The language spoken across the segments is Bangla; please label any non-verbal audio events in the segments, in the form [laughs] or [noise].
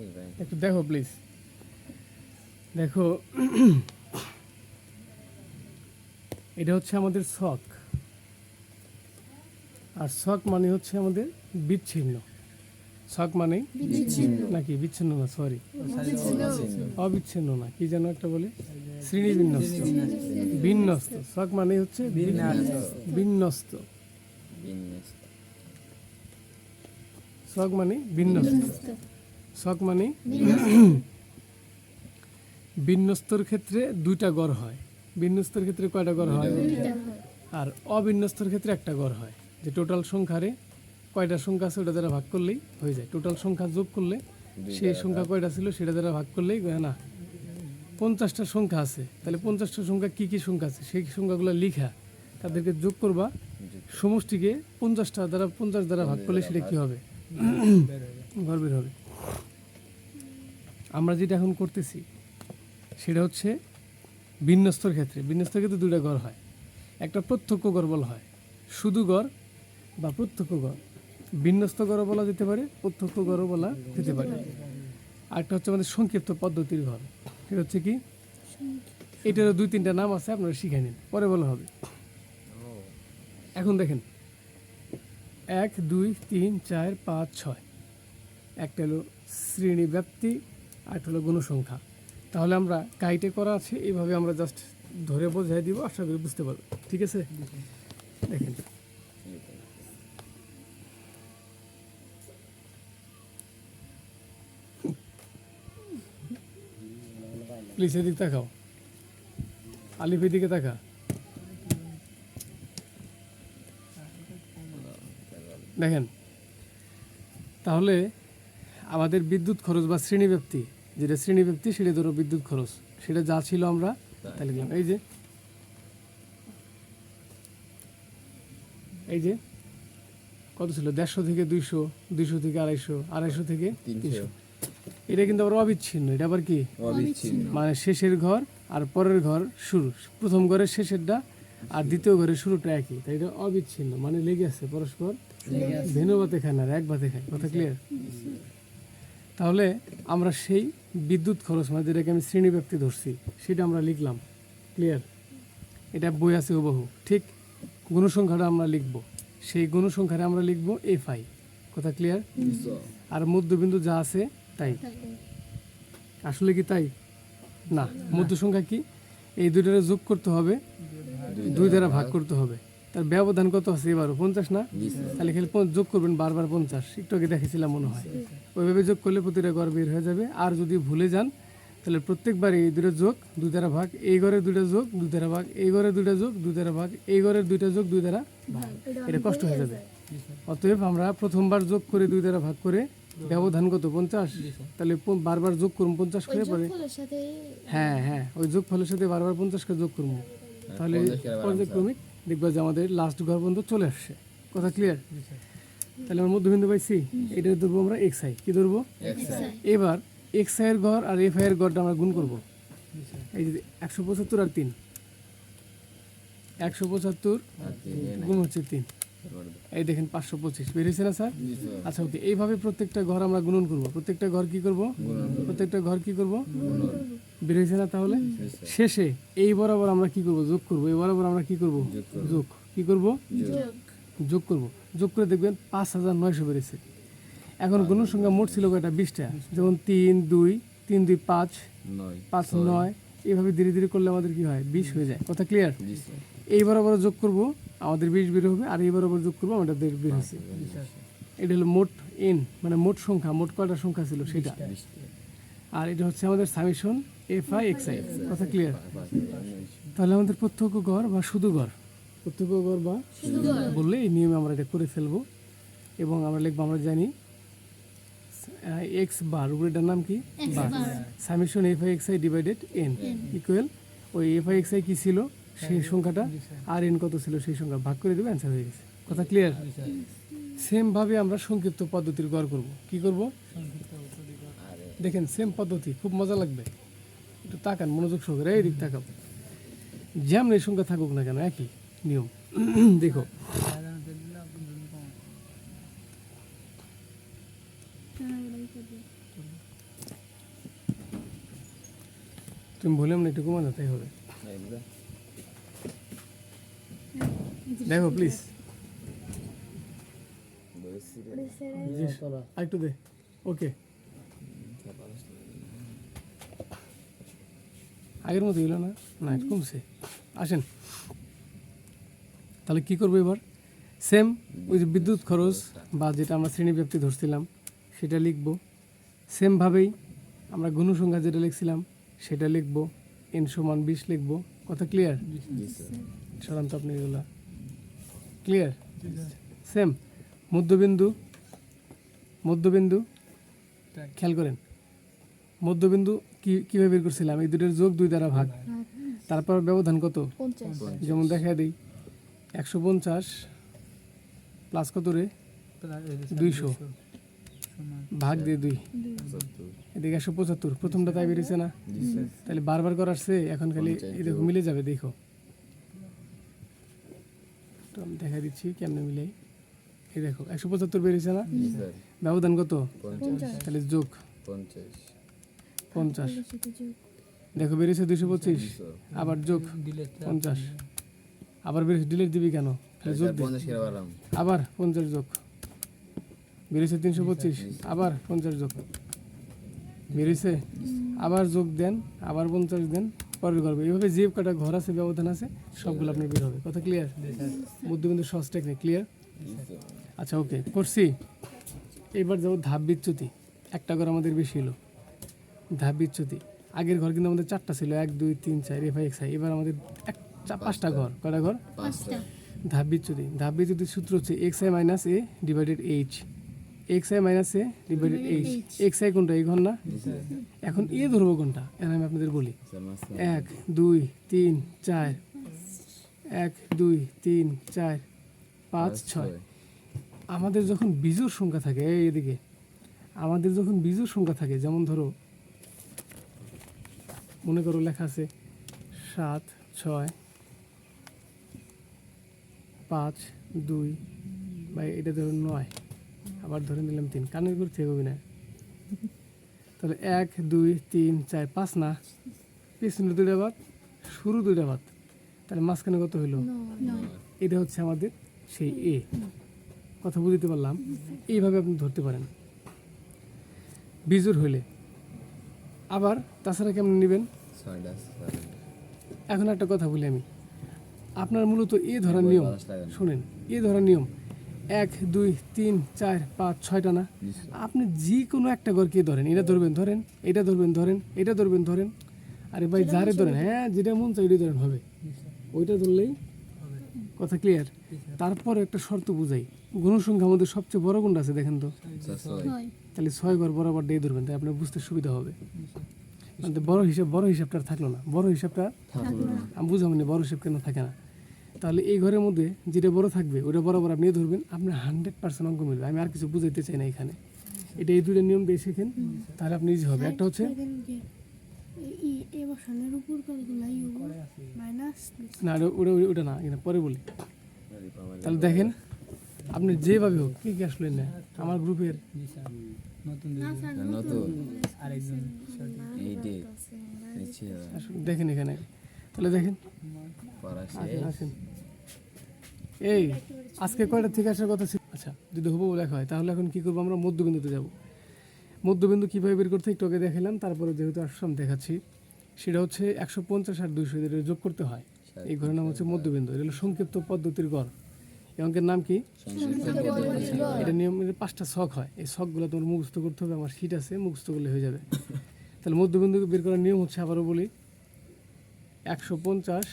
এই ভাই। একটু দেখো প্লিজ দেখো এটা হচ্ছে আমাদের শখ। আর শখ মানে হচ্ছে আমাদের বিচ্ছিন্ন। শখ মানে নাকি বিচ্ছিন্ন না সরি অবিচ্ছিন্ন না কি যেন একটা বলে? শ্রেণি বিন্যস্ত বিন্যস্ত। শখ মানে হচ্ছে বিন্যস্ত। বিন্যাস শখ মানে বিন্যস্ত। শখ মানে বিন্যস্তর ক্ষেত্রে দুইটা গড় হয়। বিন্যস্তর ক্ষেত্রে কয়টা গড় হয়? আর অবিন্যস্তর ক্ষেত্রে একটা গড় হয়। যে টোটাল সংখ্যারে কয়টা সংখ্যা আছে ওটা দ্বারা ভাগ করলেই হয়ে যায়। টোটাল সংখ্যা যোগ করলে সেই সংখ্যা কয়টা ছিল সেটা দ্বারা ভাগ করলেই হয় না। পঞ্চাশটা সংখ্যা আছে। তাহলে পঞ্চাশটা সংখ্যা কি কি সংখ্যা আছে? সেই সংখ্যাগুলো লিখা তাদেরকে যোগ করবা। সমষ্টিকে পঞ্চাশটা দ্বারা পঞ্চাশ দ্বারা ভাগ করলে সেটা কি হবে? [coughs] ঘর বের হবে। আমরা যেটা এখন করতেছি, সেটা হচ্ছে বিন্যস্তর ক্ষেত্রে। বিন্যস্তর ক্ষেত্রে দুটা গড় হয়। একটা প্রত্যক্ষ গড় বলা হয়। শুধু গড় বা প্রত্যক্ষ গড়। বিন্যস্ত গড় বলা যেতে পারে, প্রত্যক্ষ গড় বলা যেতে পারে। আরেকটা হচ্ছে আমাদের সংক্ষিপ্ত পদ্ধতির ঘর সেটা হচ্ছে কি? এটারও দুই তিনটা নাম আছে, আপনারা শিখে নিন। পরে বলা হবে। এখন দেখেন এক, দুই, তিন, চার, পাঁচ, ছয়। একটা হলো শ্রেণি আর একটা হলো গণসংখ্যা। তাহলে আমরা কাইটে করা আছে এইভাবে আমরা জাস্ট ধরে বোঝাই দিব, আশা করি বুঝতে পারব ঠিক আছে? দেখেন। প্লিজ এদিক তাকাও। আলিফ এদিকে তাকা। দেখেন তাহলে আমাদের বিদ্যুৎ খরচ বা শ্রেণীব্যাপ্তি যেটা শ্রেণীব্যাপ্তি সেটা ধরো বিদ্যুৎ খরচ সেটা যা ছিল আমরা তাই। লিখলাম এই যে এই যে কত ছিল? দেড়শো থেকে দুইশো দুইশো থেকে আড়াইশো আড়াইশো থেকে তিনশো। এটা কিন্তু আবার অবিচ্ছিন্ন এটা আবার কি? অবিচ্ছিন্ন। মানে শেষের ঘর আর পরের ঘর শুরু। প্রথম ঘরের শেষেরটা আর দ্বিতীয় ঘরের শুরুটা একই তাই এটা অবিচ্ছিন্ন মানে লেগে আছে পরস্পর ভেনু ভাতে খায় না এক ভাতে খায় কথা ক্লিয়ার তাহলে আমরা সেই বিদ্যুৎ খরচ মানে যেটাকে আমি শ্রেণীব্যাপ্তি ধরছি, সেটা আমরা লিখলাম ক্লিয়ার এটা বই আছে হুবহু, ঠিক? গুণসংখ্যাটা আমরা লিখব, সেই গুণসংখ্যাটা আমরা লিখব এফ আই কথা ক্লিয়ার আর মধ্যবিন্দু যা আছে, তাই। আসলে কি তাই? না মধ্য সংখ্যা কি? এই দুইটারে যোগ করতে হবে, দুই দ্বারা ভাগ করতে হবে। তার ব্যবধান কত আছে এবারও পঞ্চাশ না? তাহলে খালি যোগ করবেন বারবার পঞ্চাশ। একটু আগে দেখেছিলাম মনে হয়। ওইভাবে যোগ করলে প্রতিটা ঘর বের হয়ে যাবে। আর যদি ভুলে যান তাহলে প্রত্যেকবার এই দুটো যোগ দুই দ্বারা ভাগ এই ঘরের দুইটা যোগ দুই দ্বারা ভাগ এই ঘরের দুইটা যোগ দুই দ্বারা ভাগ এই ঘরের দুইটা যোগ দুই দ্বারা ভাগ। এটা কষ্ট হয়ে যাবে। অতএব আমরা প্রথমবার যোগ করে দুই দ্বারা ভাগ করে ব্যবধান কত? পঞ্চাশ। তাহলে বারবার যোগ করুন পঞ্চাশ করে পরে হ্যাঁ হ্যাঁ ওই যোগ ফলের সাথে বারবার পঞ্চাশকে যোগ করব। তাহলে পর্যায়ক্রমিক দেখবা যে আমাদের লাস্ট ঘর পর্যন্ত চলে আসছে। কথা ক্লিয়ার তাহলে আমরা মধ্যবিন্দু পাইছি এটা ধরবো আমরা এক্স আই কি ধরবো? এবার এক্স আই এর ঘর আর এফ আই এর ঘরটা আমরা গুণ করব। এই যে একশো পঁচাত্তর আর তিন। একশো পঁচাত্তর গুণ হচ্ছে তিন। এই দেখেন পাঁচশো পঁচিশ। বেরিয়েছে না স্যার? আচ্ছা ওকে এইভাবে প্রত্যেকটা ঘর আমরা গুণন করব। প্রত্যেকটা ঘর কি করব? প্রত্যেকটা ঘর কি করব? বেরিয়েছে না তাহলে? শেষে এই বরাবর আমরা কি করব? যোগ করব। এই বরাবর আমরা কি করব? যোগ কি করব? যোগ। করব। যোগ করে দেখবেন পাঁচ হাজার নয়শো বেড়েছে এখন গুণন সংখ্যা মোট ছিল কয়টা? বিশটা। যেমন তিন দুই তিন দুই পাঁচ পাঁচ নয়। এইভাবে ধীরে ধীরে করলে আমাদের কি হয়? বিশ হয়ে যায়। কথা ক্লিয়ার এই বরাবর যোগ করব আমাদের বিশ বের হবে আর এই বরাবর যোগ করব আমাদের বের হচ্ছে এটা হলো মোট এন মানে মোট সংখ্যা মোট কয়টা সংখ্যা ছিল সেটা। আর এটা হচ্ছে আমাদের summation F I X I কথা ক্লিয়ার তাহলে আমাদের প্রত্যক্ষ গড় বা শুধু গড় প্রত্যক্ষ গড় বা বললে এই নিয়মে আমরা এটা করে ফেলব। এবং আমরা লিখব আমরা জানি এক্স বার উপরেটার নাম কি? Bar summation F I X I divided N equal ওই এফ আই এক্স আই কি ছিল? সেই সংখ্যাটা আর এন কত ছিল সেই সংখ্যা ভাগ করে দেবে অ্যান্সার হয়ে গেছে। কথা ক্লিয়ার সেমভাবে আমরা সংক্ষিপ্ত পদ্ধতির গড় করব। কি করব? দেখেন সেম পদ্ধতি, খুব মজা লাগবে। একটু তাকান, মনোযোগ সহকারে এই দিক তাকাব যেমন এই সংখ্যা থাকুক না কেন, একই নিয়ম। [clears throat] দেখো। তুমি বললাম না একটু কমানো, তাই হবে। দেখো প্লিজ একটু দে। ওকে আগের মতো এলো না? না একটু কমছে। আসেন। তাহলে কি করব এবার? সেম ওই যে বিদ্যুৎ খরচ বা যেটা আমরা শ্রেণীব্যাপ্তি ধরছিলাম সেটা লিখব। সেমভাবেই আমরা ঘনসংখ্যা যেটা লিখছিলাম সেটা লিখব। এন সমান বিশ লিখব। কথা ক্লিয়ার জি স্যার সরান তো আপনি এগুলা। ক্লিয়ার সেম মধ্যবিন্দু মধ্যবিন্দু খেয়াল করেন। মধ্যবিন্দু কি কীভাবে বের করছিলাম? এই দুটোর যোগ দুই দ্বারা ভাগ। তারপর ব্যবধান কত? যেমন দেখা দিই। একশো পঞ্চাশ প্লাস কত রে? দুইশো। ভাগ দিয়ে দুই। এদিকে একশো পঁচাত্তর। প্রথমটা তাই বেরিয়েছে না? তাহলে বারবার করার সে এখন খালি এই মিলে যাবে দেখো। তো আমি দেখা দিচ্ছি কেমনে মিলে। এই দেখো একশো পঁচাত্তর বেরিয়েছে না? ব্যবধান কত? তাহলে যোগ। পঞ্চাশ। দেখো বেরিয়েছে দুশো পঁচিশ। আবার যোগ পঞ্চাশ। আবার বেরিয়েছে ডিলেট দিবি কেন? যোগ আবার পঞ্চাশ যোগ। বেরিয়েছে তিনশো পঁচিশ। আবার পঞ্চাশ যোগ। বেরিয়েছে আবার যোগ দেন আবার পঞ্চাশ দেন। পরের করবে। এইভাবে যে কটা ঘর আছে ব্যবধান আছে সবগুলো আপনার বের হবে। কথা ক্লিয়ার মধ্যবিন্দু সহজ টেকনিক ক্লিয়ার আচ্ছা ওকে করছি। এবার যাব ধাপ বিচ্যুতি। একটা ঘর আমাদের বেশি হলো। ধাপ বিচ্যুতি। আগের ঘর কিন্তু আমাদের চারটা ছিল। এক দুই তিন চার এফ এক্স এবার আমাদের এক পাঁচটা ঘর। কটা ঘর? ধাপ বিচ্যুতি। ধাপ বিচ্যুতির সূত্র হচ্ছে X I minus A divided H. X I minus A divided H X I কোনটা? এই ঘর না এখন এ ধরবো কোনটা? এখন আমি আপনাদের বলি। এক দুই তিন চার। এক দুই তিন চার পাঁচ ছয়। আমাদের যখন বিজোড় সংখ্যা থাকে এই এদিকে। আমাদের যখন বিজোড় সংখ্যা থাকে যেমন ধরো মনে করো লেখা আছে সাত ছয় পাঁচ দুই বা এটা ধরো নয়। আবার ধরে নিলাম তিন। কানের করে থেকে হবে না। তাহলে এক দুই তিন চার পাঁচ না? পিছনে দুইটা বাদ শুরু দুইটা বাদ। তাহলে মাঝখানে কত হইল? এটা হচ্ছে আমাদের সেই এ। কথা বুঝতে পারলাম? এইভাবে আপনি ধরতে পারেন। বিজুর হইলে। আবার তাছাড়া কেমন নেবেন? এখন একটা কথা বলি আমি। আপনার মূলত এ ধরার নিয়ম। শুনেন এ ধরার নিয়ম। এক দুই তিন চার পাঁচ ছয়টা না? আপনি যে কোনো একটা ঘরকে ধরেন এটা ধরবেন ধরেন এটা ধরবেন ধরেন এটা ধরবেন ধরেন। আরে ভাই যারে ধরেন হ্যাঁ যেটা মন চাই ওইটাই ধরেন হবে। ওইটা ধরলেই কথা ক্লিয়ার তারপর একটা শর্ত বুঝাই। গণসংখ্যা আমাদের সবচেয়ে বড় কোনটা আছে দেখেন তো? নয় তাহলে ছয় ঘর বরাবর দিয়ে ধরবেন তাই আপনার বুঝতে সুবিধা হবে। মানে বড় হিসাব বড় হিসাবটা থাকল না। বড় হিসাবটা থাকল না। আমি বড় হিসাব কেন থাকে না। তাহলে এই ঘরের মধ্যে যেটা বড় থাকবে ওটা বরাবর আপনি ধরবেন আপনার হান্ড্রেড পার্সেন্ট অঙ্ক মিলবে। আমি আর কিছু বুঝাইতে চাই না এখানে। এটা এই দুটো নিয়ম দিয়ে শেখেন তাহলে আপনি ইজি হবে। একটা হচ্ছে না ওটা- ওটা না এটা পরে বলি। তাহলে দেখেন আপনি যেভাবে হোক কি কি আসলেন না আমার গ্রুপের এই আসুন, দেখেন এখানে। তাহলে দেখেন। আসেন। এই আজকে কয়টা থেকে আসার কথা ছিল? আচ্ছা যদি হুবহু লেখা হয় তাহলে এখন কি করব? আমরা মধ্যবিন্দুতে যাব। মধ্যবিন্দু কীভাবে বের করতে একটু আগে দেখালাম তারপরে যেহেতু আসলাম দেখাচ্ছি সেটা হচ্ছে একশো পঞ্চাশ আর দুইশো এদের যোগ করতে হয়। এই ঘরের নাম হচ্ছে মধ্যবিন্দু এটা হলো সংক্ষিপ্ত পদ্ধতির গড়। এই অঙ্কের নাম কি? এটা নিয়ম পাঁচটা শখ হয়। এই শখগুলো তোমার মুখস্থ করতে হবে আমার সিট আছে মুখস্থ করলে হয়ে যাবে। তাহলে মধ্যবিন্দুকে বের করার নিয়ম হচ্ছে আবারও বলি একশো পঞ্চাশ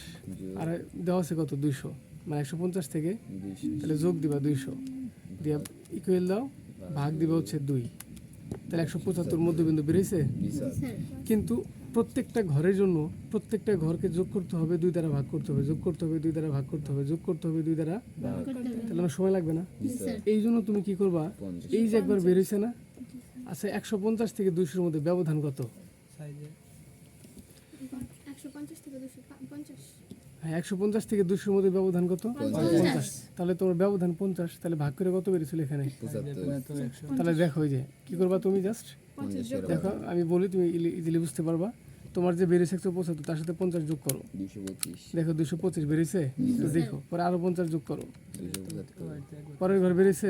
আর দেওয়া আছে কত? দুইশো। মানে একশো পঞ্চাশ থেকে তাহলে যোগ দিবা দুইশো। দিয়ে ইকুয়াল দাও ভাগ দিবা হচ্ছে দুই। তাহলে একশো পঁচাত্তর মধ্যবিন্দু জি কিন্তু প্রত্যেকটা ঘরের জন্য প্রত্যেকটা ঘরকে যোগ করতে হবে দুই দ্বারা ভাগ করতে হবে যোগ করতে হবে দুই দ্বারা ভাগ করতে হবে যোগ করতে হবে দুই দ্বারা তাহলে আমার সময় লাগবে না? এই জন্য তুমি কি করবা? এই যে একবার বেরিয়েছে না? আচ্ছা একশো পঞ্চাশ থেকে দুইশোর মধ্যে ব্যবধান কত? একশো পঞ্চাশ থেকে দুশো পঞ্চাশ। একশো পঞ্চাশ থেকে দুশোর মধ্যে ব্যবধান কত? পঞ্চাশ। তাহলে তোমার ব্যবধান পঞ্চাশ তাহলে ভাগ করে কত বেরিয়েছিল এখানে? তাহলে দেখো যে কি করবা তুমি জাস্ট দেখো আমি বলি তুমি ইজিলি বুঝতে পারবা। তোমার যে বেরিয়েছে একশো পঁচাত্তর তার সাথে পঞ্চাশ যোগ করো। দেখো দুশো পঁচিশ বেরিয়েছে? তো দেখো পরে আরও পঞ্চাশ যোগ করো। পরের ঘর বেরিয়েছে?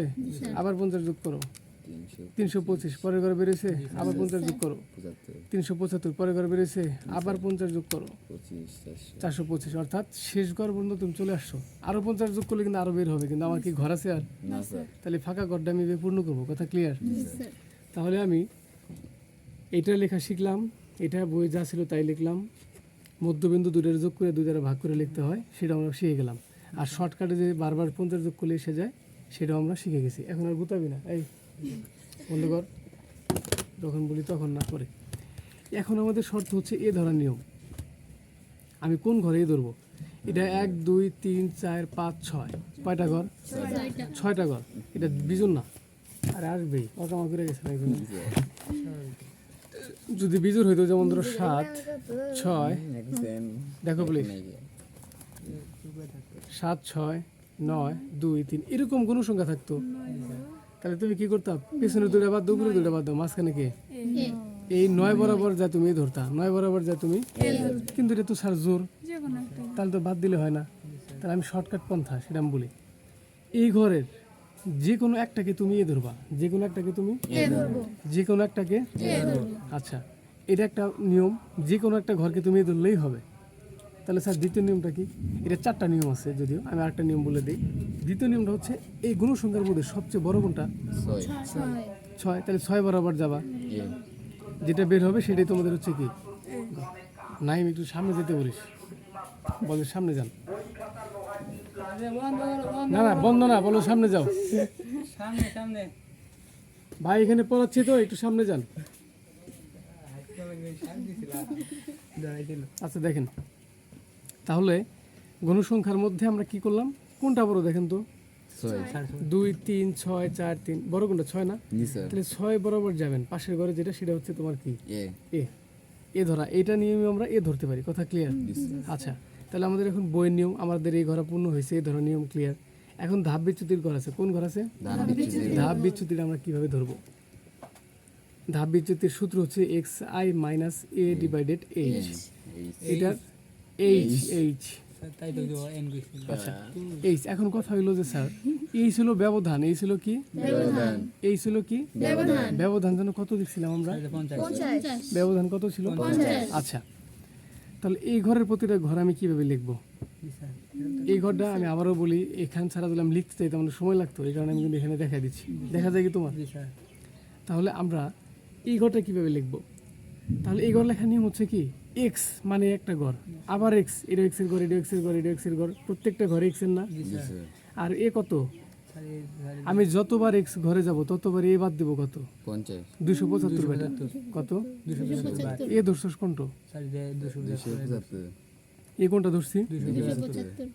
আবার পঞ্চাশ যোগ করো। তিনশো পঁচিশ পরের ঘর বেরিয়েছে আবার পঞ্চাশ যোগ করো। তিনশো পঁচাত্তর পরের ঘর বেরিয়েছে আবার পঞ্চাশ যোগ করো। চারশো পঁচিশ অর্থাৎ শেষ ঘর পর্যন্ত তুমি চলে আসছো। আরও পঞ্চাশ যোগ করলে কিন্তু আরও বের হবে কিন্তু আমার কি ঘর আছে আর? তাহলে ফাঁকা ঘরটা আমি পূর্ণ করব কথা ক্লিয়ার তাহলে আমি এটা লেখা শিখলাম এটা বই যা ছিল তাই লিখলাম। মধ্যবিন্দু দুটার যোগ করে দুই দ্বারা ভাগ করে লিখতে হয় সেটা আমরা শিখে গেলাম। আর শর্টকাটে যে বারবার পঞ্চাশ যোগ করলে এসে যায় সেটাও আমরা শিখে গেছি। এখন আর গুতাবি না এই বন্ধ যখন বলি তখন না করে এখন আমাদের শর্ত হচ্ছে এ ধরার নিয়ম। আমি কোন ঘরে এ ধরবো? এটা এক, দুই, তিন, চার, পাঁচ, ছয়। কয়টা ঘর? ছয়টা ঘর। এটা বিজন না। আরে আসবেই অকামা করে গেছে না যদি বিজুর হইতো, যেমন ধরো সাত, ছয়, দেখো প্লিজ সাত, ছয়, নয়, দুই, তিন, এরকম কোনো সংখ্যা থাকতো। তাহলে তুমি কি করতা? পেছনে দুটা বাদ দাও উপরে দুটা বাদ দাও মাঝখানে কে? এই নয় বরাবর যা তুমি ধরতা নয় বরাবর যা তুমি কিন্তু এটা তো স্যার জোর। তাহলে তো বাদ দিলে হয় না। তাহলে আমি শর্টকাট পন্থা সেটা আমি বলি। এই ঘরের যে কোনো একটাকে তুমি এ ধরবা। যে কোনো একটাকে তুমি যে কোনো একটাকে আচ্ছা এটা একটা নিয়ম। যে কোনো একটা ঘরকে তুমি এ ধরলেই হবে। তাহলে স্যার দ্বিতীয় নিয়মটা কি? এটা চারটা নিয়ম আছে যদিও আমি আরেকটা নিয়ম বলে দিই। দ্বিতীয় নিয়মটা হচ্ছে এই গুণসংখ্যার মধ্যে সবচেয়ে বড় কোনটা? ছয়। তাহলে ছয় বরাবর যাবা। যেটা বের হবে সেটাই তোমাদের হচ্ছে কি? নাইম একটু সামনে যেতে বলিস। বলে সামনে যান। না না বন্ধ না বলো সামনে যাও। সামনে সামনে। ভাই এখানে পড়াচ্ছি তো একটু সামনে যান। আচ্ছা দেখেন। তাহলে গণসংখ্যার মধ্যে আমরা কি করলাম? কোনটা বড় দেখেন তো? দুই তিন ছয় চার তিন। বড় কোনটা? ছয় না? তাহলে ছয় বরাবর যাবেন। পাশের ঘরে যেটা সেটা হচ্ছে তোমার কি? এ। এ। এ ধরা। এটা নিয়মে আমরা এ ধরতে পারি। কথা ক্লিয়ার আচ্ছা। তাহলে আমাদের এখন বইয়ের নিয়ম আমাদের এই ঘরা পূর্ণ হয়েছে এই ধরা নিয়ম ক্লিয়ার এখন ধাপ বিচ্যুতির ঘর আছে। কোন ঘর আছে? ধাপ বিচ্যুতিটা আমরা কীভাবে ধরবো? ধাপ বিচ্যুতির সূত্র হচ্ছে X I minus A. Divided H এটার এইচ এইচ আচ্ছা এইচ এখন কথা হইল যে স্যার এই ছিল ব্যবধান এই ছিল কি? এই ছিল কি? ব্যবধান। ব্যবধান যেন কত দেখছিলাম আমরা? ব্যবধান কত ছিল। আচ্ছা তাহলে এই ঘরের প্রতিটা ঘর আমি কীভাবে লিখব? এই ঘরটা আমি আবারও বলি এখান ছাড়া যদি আমি লিখতে চাই তাহলে সময় লাগতো এই কারণে আমি কিন্তু এখানে দেখা দিচ্ছি। দেখা যায় কি তোমার? তাহলে আমরা এই ঘরটা কীভাবে লিখব? তাহলে এই ঘর লেখা নিয়ম হচ্ছে কি? এক্স মানে একটা ঘর আবার এক্স এটা এক্সের ঘর এটা এক্সের ঘর এটা এক্সের ঘর প্রত্যেকটা ঘরে এক্সের না? আর এ কত? আমি যতবার এক্স ঘরে যাব ততবার এ বাদ দেবো কত? দুশো পঁচাত্তর বেটা কত? এ ধরছস কোনটো? এ কোনটা ধরছি?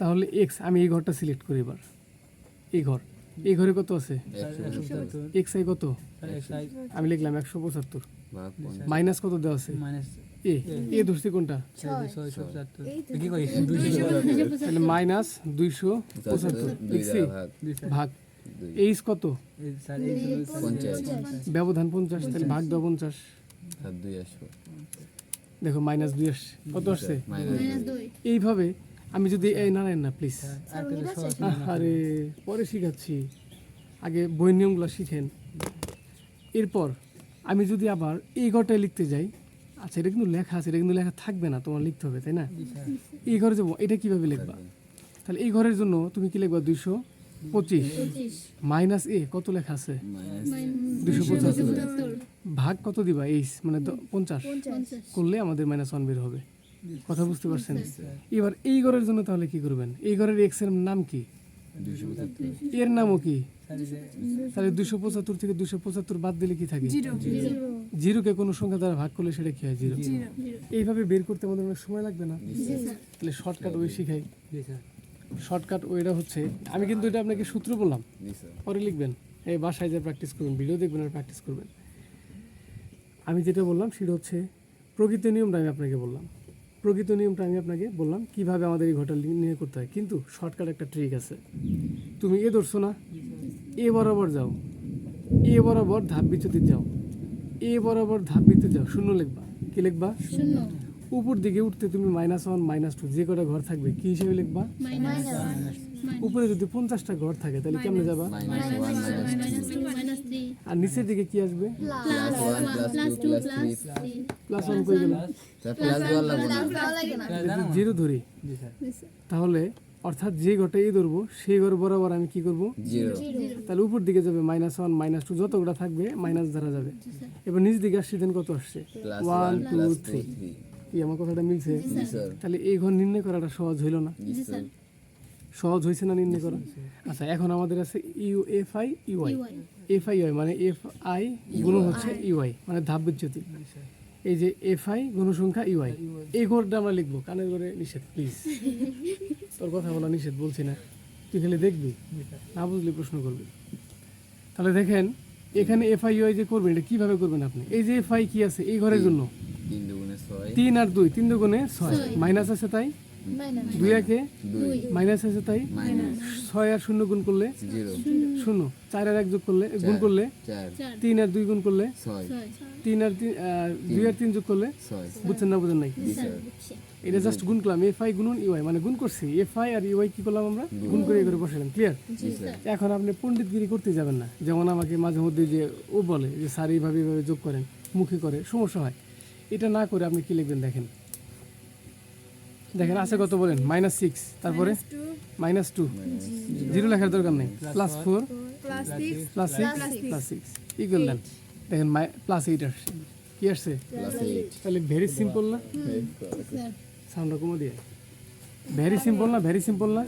তাহলে এক্স আমি এই ঘরটা সিলেক্ট করি এবার। এই ঘর। এই ঘরে কত আছে? এক্স আই কত? আমি লিখলাম একশো পঁচাত্তর। মাইনাস কত দেওয়া আছে? মাইনাস এ এ ধরছি কোনটা? দুশো তাহলে মাইনাস দুইশো পঁচাত্তর। লিখছি ভাগ। এইচ কত? ব্যবধান পঞ্চাশ তাহলে ভাগ দেওয়া পঞ্চাশ। দেখো মাইনাস দুই আসছে। কত আসছে? এইভাবে আমি যদি এই না না প্লিজ। আর আরে পরে শিখাচ্ছি। আগে বই নিয়মগুলো শিখেন। এরপর আমি যদি আবার এই ঘরটায় লিখতে যাই আচ্ছা এটা কিন্তু লেখা আছে এটা কিন্তু লেখা থাকবে না তোমার লিখতে হবে তাই না? এই ঘরে যাব এটা কীভাবে লিখবা? তাহলে এই ঘরের জন্য তুমি কি লিখবা? দুইশো পঁচিশ। পঁচিশ। মাইনাস এ কত লেখা আছে? দুশো পঁচাত্তর। পঁচাত্তর। ভাগ কত দিবা? এইচ মানে পঞ্চাশ। করলে আমাদের মাইনাস ওয়ান বের হবে। কথা বুঝতে পারছেন? এবার এই ঘরের জন্য তাহলে কি করবেন? এই ঘরের এক্সের নাম কি? এর নামও কি? তাহলে দুশো পঁচাত্তর থেকে দুশো পঁচাত্তর বাদ দিলে কি থাকে? জিরোকে কোনো সংখ্যা দ্বারা ভাগ করলে সেটা কি হয়? জিরো। এইভাবে বের করতে আমাদের অনেক সময় লাগবে না? তাহলে শর্টকাট ওই শিখাই। শর্টকাট ওইটা হচ্ছে আমি কিন্তু এটা আপনাকে সূত্র বললাম। পরে লিখবেন। এই বাসায় যা প্র্যাকটিস করবেন ভিডিও দেখবেন আর প্র্যাকটিস করবেন। আমি যেটা বললাম সেটা হচ্ছে প্রকৃত নিয়মটা আমি আপনাকে বললাম। প্রকৃত নিয়মটা আমি আপনাকে বললাম কীভাবে আমাদের এই ঘটনা নিয়ে করতে হয়। কিন্তু শর্টকাট একটা ট্রিক আছে। তুমি এ ধরছো না এ বরাবর যাও এ বরাবর ধাপ বিচ্যুতি যাও এ বরাবর ধাপ বিচ্যুতি যাও। শূন্য লিখবা। কি লিখবা? শূন্য। উপর দিকে উঠতে তুমি মাইনাস ওয়ান মাইনাস টু যে কটা ঘর থাকবে কি হিসেবে লিখবা? মাইনাস উপরে যদি পঞ্চাশটা ঘর থাকে তাহলে কেমনে যাবা? আর নিচের দিকে কি আসবে? প্লাস ওয়ান করে জিরো ধরি। তাহলে অর্থাৎ যে ঘরটা এই ধরবো সেই ঘর বরাবর আমি কি করব? জিরো তাহলে উপর দিকে যাবে মাইনাস ওয়ান মাইনাস টু যতগুলো থাকবে মাইনাস ধরা যাবে। এবার নিচ দিকে আসছে দেন কত আসছে? ওয়ান টু থ্রি কি আমার কথাটা মিলছে? তাহলে এই ঘর নির্ণয় করাটা সহজ হইল না? জি স্যার। সহজ হয়েছে না নির্ণয় করা? আচ্ছা এখন আমাদের আছে U F I U I F I মানে এফ আই গুণ হচ্ছে ইউআই মানে ধাপ বিচ্যুতি। এই যে এফ আই গণসংখ্যা ইউআই এই ঘরটা আমরা লিখব। কানের ঘরে নিষেধ প্লিজ। [laughs] তোর কথা বলা নিষেধ বলছি না। তুই খালি দেখবি না বুঝলে প্রশ্ন করবি। তাহলে দেখেন এখানে এফ আই ইউআই যে করবেন এটা কীভাবে করবেন আপনি? এই যে এফ আই কি আছে এই ঘরের জন্য? তিন তিন আর দুই তিন দুগুণে ছয়। মাইনাস আছে তাই? দুই একে দুই। মাইনাস আছে তাই? ছয় আর শূন্য গুণ করলে? শূন্য। চার আর এক যোগ করলে? গুণ করলে? তিন আর দুই গুণ করলে? তিন আর তিন দুই আর তিন যোগ করলে? বুঝছেন না বুঝেন নাই? এটা জাস্ট গুণ করলাম। এফ আই গুণন ইউআই মানে গুণ করছি। এফ আই আর ইউআই কি করলাম আমরা? গুণ। করে করে বসালাম ক্লিয়ার এখন আপনি পণ্ডিতগিরি করতে যাবেন না। যেমন আমাকে মাঝে মধ্যে যে ও বলে যে স্যার এইভাবে এইভাবে যোগ করেন মুখে করে সমস্যা হয়। এটা না করে আপনি কি লিখবেন দেখেন? দেখেন আছে কত বলেন? মাইনাস সিক্স তারপরে? Minus two zero. লেখার দরকার নেই। Plus four plus six plus six six equal দেখেন প্লাস এইট আসছে। কি আসছে? তাহলে ভেরি সিম্পল না? সাউন্ডটা কমে দিয়ে। ভেরি সিম্পল না? ভেরি সিম্পল না?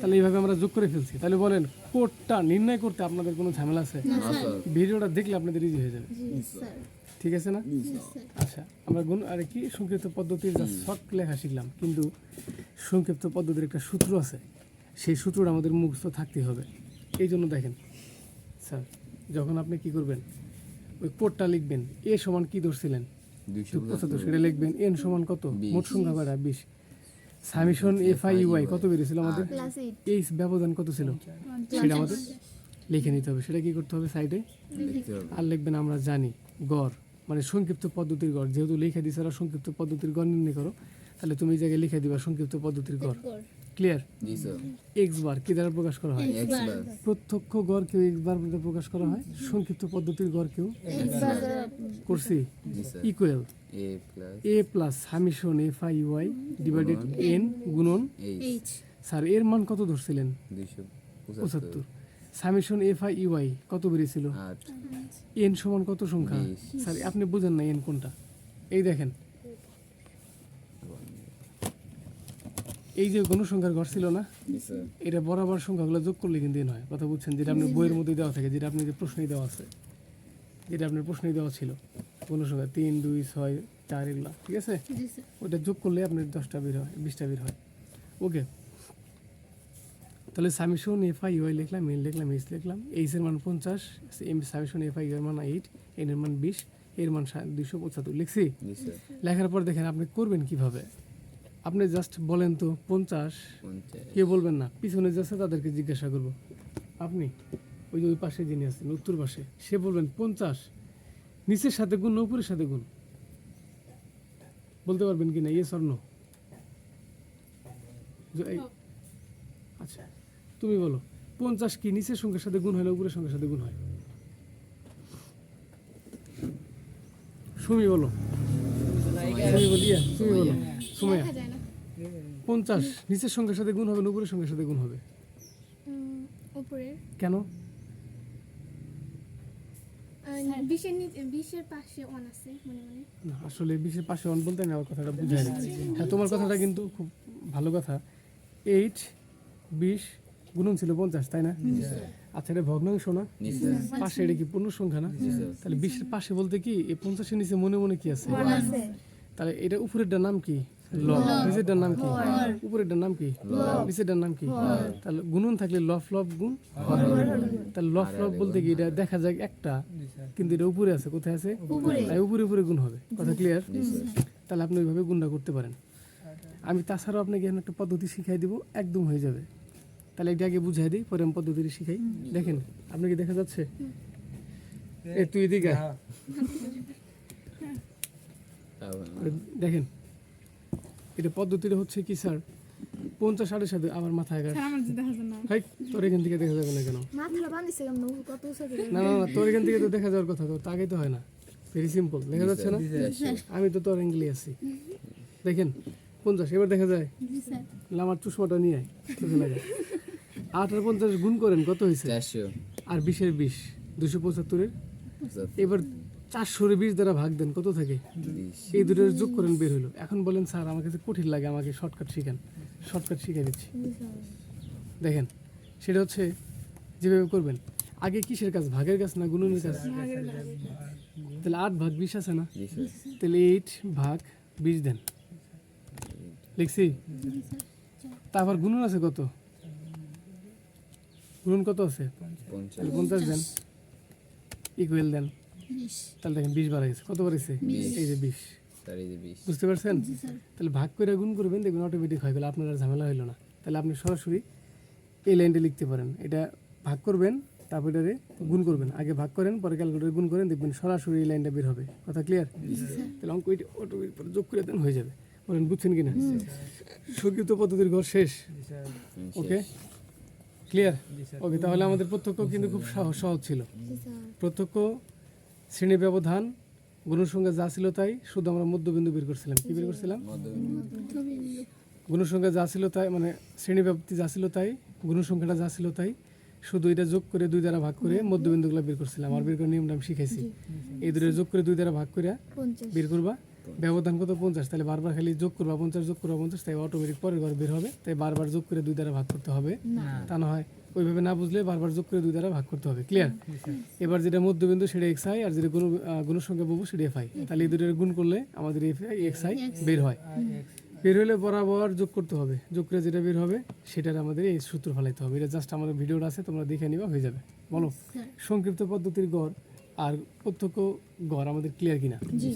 তাহলে এইভাবে আমরা যোগ করে ফেলছি। তাহলে বলেন কোডটা নির্ণয় করতে আপনাদের কোনো ঝামেলা আছে? ভিডিওটা দেখলে আপনাদের ইজি হয়ে যাবে। ঠিক আছে না? আচ্ছা আমরা গুণ আর কি সংক্ষিপ্ত পদ্ধতির যা শর্ট লেখা শিখলাম কিন্তু সংক্ষিপ্ত পদ্ধতির একটা সূত্র আছে। সেই সূত্রটা আমাদের মুখস্থ থাকতেই হবে। এই জন্য দেখেন স্যার যখন আপনি কি করবেন ওই কোডটা লিখবেন এ সমান কি ধরছিলেন? পঁচাত্তর। সেটা লিখবেন এন সমান কত? মোট সংখ্যা কয়টা? বিশ। সামিশন এফ আই ইউআই কত বেরিয়েছিল আমাদের? এই ব্যবধান কত ছিল? সেটা আমাদের লিখে নিতে হবে। সেটা কি করতে হবে সাইডে? আর লিখবেন আমরা জানি গড়। মানে সংক্ষিপ্ত পদ্ধতির গড়। যেহেতু লিখে দিছে ওরা সংক্ষিপ্ত পদ্ধতির গড় নির্ণয় করো। তাহলে তুমি এই জায়গায় লিখে দিবা সংক্ষিপ্ত পদ্ধতির গড়। ক্লিয়ার জি স্যার এক্স বার কি দ্বারা প্রকাশ করা হয়? এক্স বার প্রত্যক্ষ গড়কেও এক্স বার প্রকাশ করা হয়? সংক্ষিপ্ত পদ্ধতির গড়কেও করছি। জি sir equal A plus A plus summation F I Y divided N গুণন এইচ স্যার এর মান কত ধরছিলেন? পঁচাত্তর। সামিশন এফ আই ইউআই কত বেরিয়েছিল এন সমান কত সংখ্যা। স্যার আপনি বুঝেন না এন কোনটা। এই দেখেন। এই যে গণসংখ্যার ঘর ছিল না এটা বরাবর সংখ্যাগুলো যোগ করলে কিন্তু এন হয়। কথা বুঝছেন? যেটা আপনার বইয়ের মধ্যে দেওয়া থাকে যেটা আপনাকে প্রশ্নই দেওয়া আছে। যেটা আপনার প্রশ্নই দেওয়া ছিল। গণসংখ্যা তিন দুই ছয় চার এগুলা। ঠিক আছে? ওটা যোগ করলে আপনার দশটা বের হয় বিশটা বের হয়। ওকে তাহলে summation F I U I লিখলাম এন লিখলাম এইচ লিখলাম এইচ এর মান পঞ্চাশ M summation F I U I মান এইট এন এর মান বিশ এর মান দুইশো পঁচাত্তর লিখছি? লেখার পর দেখেন আপনি করবেন কীভাবে? আপনি জাস্ট বলেন তো পঞ্চাশ। কেউ বলবেন না পিছনে যাচ্ছে তাদেরকে জিজ্ঞাসা করব। আপনি ওই যে ওই পাশে যিনি আছেন উত্তর পাশে সে বলবেন পঞ্চাশ নিচের সাথে গুণ না উপরের সাথে গুণ। বলতে পারবেন কি না ইয়ে স্বর্ণ আচ্ছা। তুমি বলো পঞ্চাশ কি নিচের সংখ্যার সাথে গুণ হয় না উপরের সংখ্যার সাথে গুণ হয়? সুমি বলো। সুমি বলি ইয়া, বলো। সুমাইয়া পঞ্চাশ নিচের সংখ্যার সাথে গুণ হবে না উপরের সংখ্যার সাথে গুণ হবে? কেন? মনে মনে। আসলে বিশের পাশে অন বলতে আমি আমার কথাটা বুঝাই হ্যাঁ তোমার কথাটা কিন্তু খুব ভালো কথা। এইট বিশ গুণন ছিল পঞ্চাশ তাই না? আচ্ছা এটা ভগ্নাংশ না? পাশে এটা কি পূর্ণ সংখ্যা না? তাহলে বিশের পাশে বলতে কি এই পঞ্চাশের নিচে মনে মনে কি আছে? তাহলে এটা উপরেরটার নাম কি? নিচেরটার নাম কি? উপরেরটার নাম কি? নিচেরটার নাম কি? তাহলে গুণন থাকলে লফ লফ গুণ। তাহলে লফ লফ বলতে কি এটা দেখা যায় একটা কিন্তু এটা উপরে আছে কোথায় আছে? তাই উপরে উপরে গুণ হবে। কথা ক্লিয়ার তাহলে আপনি ওইভাবে গুণটা করতে পারেন। আমি তাছাড়াও আপনাকে এখন একটা পদ্ধতি শিখাই দিব একদম হয়ে যাবে। তাহলে এটা আগে বুঝাই দিই পরে আমি পদ্ধতিটি শিখাই। দেখেন আপনি কি দেখা যাচ্ছে? এ তুই এদিকে। দেখেন এটা পদ্ধতিটা হচ্ছে কি স্যার? পঞ্চাশ ষাটের সাথে মাথায় আমার যে দেখা যায় তোর এখান থেকে দেখা যাবে না কেন? না না না তোর এখান থেকে তো দেখা যাওয়ার কথা তো তাকেই তো হয় না। ভেরি সিম্পল দেখা যাচ্ছে না? আমি তো তোর অ্যাঙ্গেলে আছি। দেখেন পঞ্চাশ এবার দেখা যায়। আমার চশমাটা নিয়ে আয় লাগে আট আর পঞ্চাশ গুণ করেন কত হয়েছে? চারশো। আর বিশের বিশ দুশো পঁচাত্তরের? এবার চারশোর বিশ দ্বারা ভাগ দেন কত থাকে? এই দুটোর যোগ করেন বের হলো। এখন বলেন স্যার আমার কাছে কঠিন লাগে আমাকে শর্টকাট শিখান। শর্টকাট শিখে দিচ্ছি। দেখেন সেটা হচ্ছে যেভাবে করবেন। আগে কিসের কাজ ভাগের কাজ না গুণনের কাজ? তাহলে আট ভাগ বিশ আছে না? তাহলে এইট ভাগ বিশ দেন। লিখছি? তারপর গুণন আছে কত? গুণন কত আছে পঞ্চাশ তাহলে পঞ্চাশ দেন ইকুয়াল দেন তাহলে দেখেন বিশ বার গেছে কত বার গেছে এই যে বিশ বুঝতে পারছেন তাহলে ভাগ করে গুণ করবেন দেখবেন অটোমেটিক হয়ে গেল আপনার আর ঝামেলা হইল না তাহলে আপনি সরাসরি এই লাইনটা লিখতে পারেন এটা ভাগ করবেন তারপর এটারে গুণ করবেন আগে ভাগ করেন পরে ক্যালকুলেটর গুণ করেন দেখবেন সরাসরি এই লাইনটা বের হবে কথা ক্লিয়ার তাহলে অঙ্ক এটা অটোমেটিক পরে যোগ করে দেন হয়ে যাবে বলেন বুঝছেন কিনা সংক্ষিপ্ত পদ্ধতির ঘর শেষ ওকে ক্লিয়ার ওকে তাহলে আমাদের প্রত্যক্ষ কিন্তু খুব সহজ সহজ ছিল। প্রত্যক্ষ, শ্রেণি ব্যবধান গুণসংখ্যা যা ছিল তাই, শুধু আমরা মধ্যবিন্দু বের করছিলাম। কি বের করছিলাম? গুণসংখ্যা যা ছিল তাই মানে শ্রেণি ব্যাপ্তি যা ছিল তাই গুণসংখ্যাটা যা ছিল তাই, শুধু এটা যোগ করে দুই দ্বারা ভাগ করে মধ্যবিন্দুগুলো বের করছিলাম। আর বের করে নিয়মটা আমি শিখেছি এই দুটো যোগ করে দুই দ্বারা ভাগ করে বের করবা। ব্যবধান কত পঞ্চাশ তাহলে বারবার খালি যোগ করবা পঞ্চাশ যোগ করবা পঞ্চাশ তাই অটোমেটিক পরের ঘর বের হবে তাই বারবার যোগ করে দুই দ্বারা ভাগ করতে হবে। তা না হয় ওইভাবে না বুঝলে বারবার যোগ করে দুই দ্বারা ভাগ করতে হবে ক্লিয়ার এবার যেটা মধ্যবিন্দু সেটা এক্স আই আর যেটা গুণ গুণসংখ্যা পাবো সেটা এফ আই তাহলে এই দুটোর গুণ করলে আমাদের এফ আই এক্স আই বের হয়। বের হলে বরাবর যোগ করতে হবে যোগ করে যেটা বের হবে সেটার আমাদের এই সূত্র ফেলাইতে হবে এটা জাস্ট আমাদের ভিডিওটা আছে তোমরা দেখে নিবা হয়ে যাবে। বলো সংক্ষিপ্ত পদ্ধতির গড় আর প্রত্যক্ষ গড় আমাদের ক্লিয়ার কিনা? জি।